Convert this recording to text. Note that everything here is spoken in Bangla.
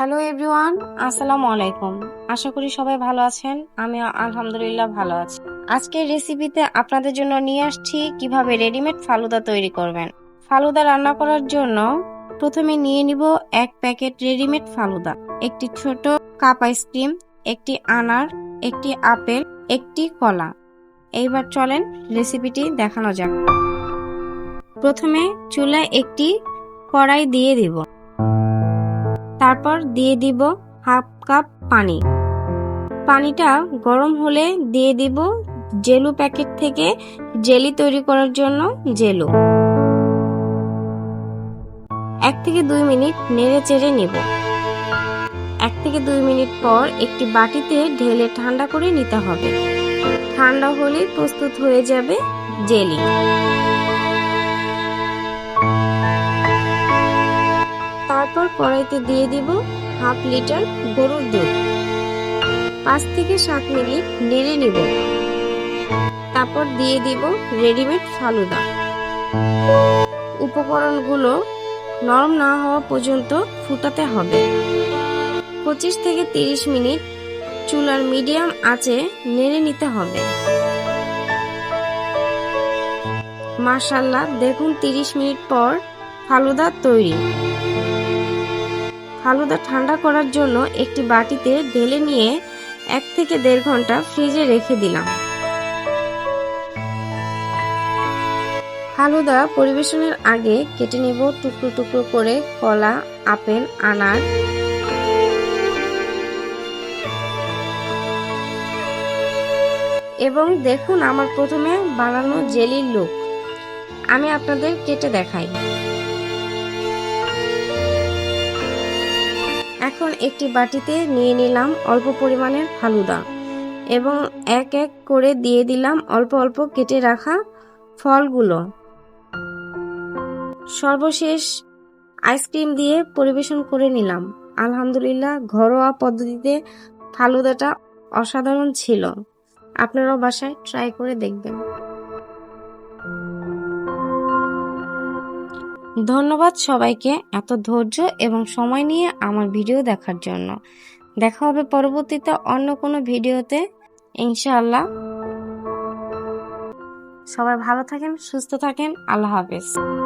হ্যালো এভরিওয়ান আসসালামু আলাইকুম আশা করি সবাই ভালো আছেন। আমি আলহামদুলিল্লাহ ভালো আছি। আজকের রেসিপিতে আপনাদের জন্য নিয়ে আসছি কীভাবে রেডিমেড ফালুদা তৈরি করবেন। ফালুদা রান্না করার জন্য প্রথমে নিয়ে নিব এক প্যাকেট রেডিমেড ফালুদা। একটি ছোট কাপ আইসক্রিম একটি আনার, একটি আপেল, একটি কলা। এইবার চলেন রেসিপিটি দেখানো যাক। প্রথমে চুলায় একটি কড়াই দিয়ে দিব। তারপর দিয়ে দিব হাফ কাপ পানি। পানিটা গরম হলে দিয়ে দিব জেলু প্যাকেট থেকে জেলি তৈরি করার জন্য জেলু। এক থেকে দুই মিনিট নেড়ে চেড়ে নিব। এক থেকে দুই মিনিট পর একটি বাটিতে ঢেলে ঠান্ডা করে নিতে হবে। ঠান্ডা হলে প্রস্তুত হয়ে যাবে জেলি। তারপর কড়াইতে দিয়ে দিব হাফ লিটার গরুর দুধ। পাঁচ থেকে সাত মিনিট নেড়ে নিব। তারপর দিয়ে দিব রেডিমেড ফালুদা। উপকরণগুলো নরম না হওয়া পর্যন্ত ফুটাতে হবে। পঁচিশ থেকে তিরিশ মিনিট চুলার মিডিয়াম আঁচে নেড়ে নিতে হবে। মার্শাল্লাহ দেখুন তিরিশ মিনিট পর ফালুদা তৈরি। ফালুদা ঠান্ডা করার জন্য একটি বাটিতে ঢেলে নিয়ে এক থেকে দেড় ঘণ্টা ফ্রিজে রেখে দিলাম। ফালুদা পরিবেশনের আগে কেটে নেব টুকরো টুকরো করে কলা, আপেল, আনার। এবং দেখুন আমার প্রথমে বানানো জেলির লুক। আমি আপনাদের কেটে দেখাই। এখন একটি বাটিতে নিয়ে নিলাম অল্প পরিমাণের ফালুদা এবং এক এক করে দিয়ে দিলাম অল্প অল্প কেটে রাখা ফলগুলো। সর্বশেষ আইসক্রিম দিয়ে পরিবেশন করে নিলাম। আলহামদুলিল্লাহ, ঘরোয়া পদ্ধতিতে ফালুদাটা অসাধারণ ছিল। আপনারাও বাসায় ট্রাই করে দেখবেন। ধন্যবাদ সবাইকে এত ধৈর্য এবং সময় নিয়ে আমার ভিডিও দেখার জন্য। দেখা হবে পরবর্তীতে অন্য কোনো ভিডিওতে। ইনশাআল্লাহ। সবাই ভালো থাকেন, সুস্থ থাকেন। আল্লাহ হাফেজ।